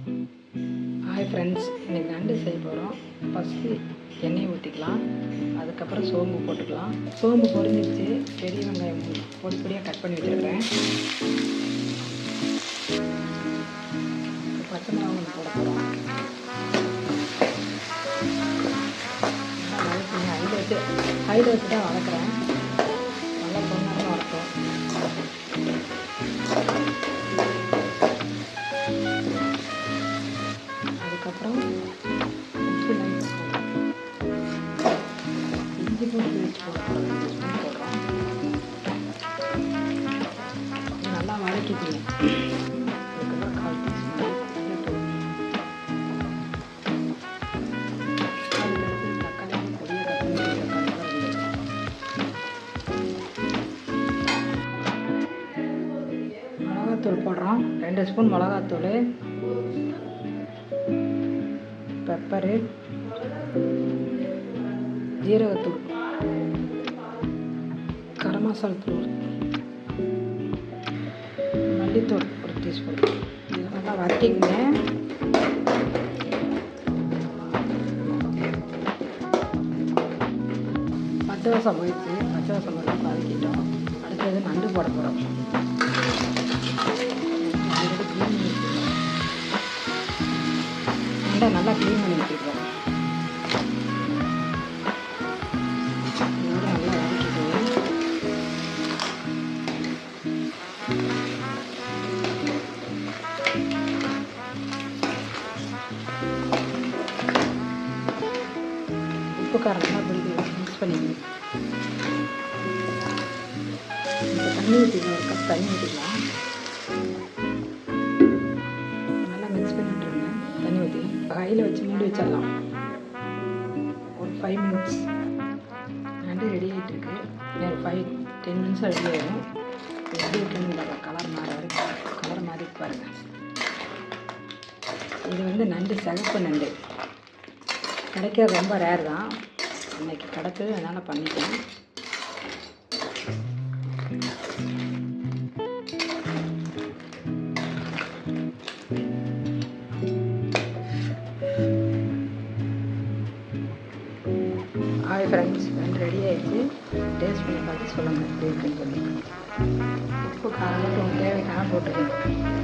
Hi friends இன்றைக்கி நண்டு செய்ய போகிறோம் ஃபஸ்ட்டு எண்ணெய் ஊற்றிக்கலாம் அதுக்கப்புறம் சோம்பு போட்டுக்கலாம். சோம்பு பொரிஞ்சிருச்சு. பெரிய வெங்காயம் பொடி பொடியாக கட் பண்ணி வச்சுருக்கிறேன். பச்சை மிளகாய் போட போகிறோம் ஹையில் வச்சு ஹையில் வச்சு தான் வளர்க்குறேன் அதுக்கப்புறம் உப்பு லைட் இஞ்சி போட்டு போடுறோம் நல்லா வதக்கிக்கணும் அதுக்கப்புறம் கால் டீஸ்பூன் மிளகாத்தூள் போடுறோம். ரெண்டு ஸ்பூன் மிளகாத்தூள். பெப்பரு ஜீரகத்தூள் கரம் மசால் தூள் மல்லித்தூள் ஒரு டீஸ்பூன் இது நல்லா வதக்கிக்கங்க. பச்சை வாசம் போயிடுச்சு. பச்சை வாசம் போட்டு வதக்கிட்டோம். அடுத்தது நண்டு போட போகிறோம் நண்டை நல்லா க்ளீன் பண்ணி வச்சுருக்கோம் உப்பு காரம் நல்லா பிடிக்கும் மிக்ஸ் பண்ணிக்கணும். இப்போ தண்ணி ஊற்றிக்கலாம் ஒரு கப் தண்ணி ஊற்றிக்கலாம் தண்ணி கையில் வச்சு மூடி வச்சிடலாம். ஒரு ஃபைவ் மினிட்ஸ் நண்டு ரெடி ஆகிட்டு இருக்கு. ஒரு ஃபைவ் டென் மினிட்ஸ் ரெடி ஆகிடும் எப்படி இருக்குன்னு கலர் மாற வரைக்கும் கலர் மாறி பாருங்கள் இது வந்து நண்டு சிகப்பு நண்டு. கிடைக்கிறது ரொம்ப ரேர் தான். அன்றைக்கி கிடக்குது அதனால் பண்ணிட்டேன் ஹாய் ஃப்ரெண்ட்ஸ் ரெண்டு ரெடி ஆகிடுச்சு டேஸ்ட் பண்ணி பார்த்து சொல்லுங்கள் எப்படி இருக்குன்னு சொல்லி உப்பு காலையில் மட்டும் தேவைக்கான போட்டுருக்கேன்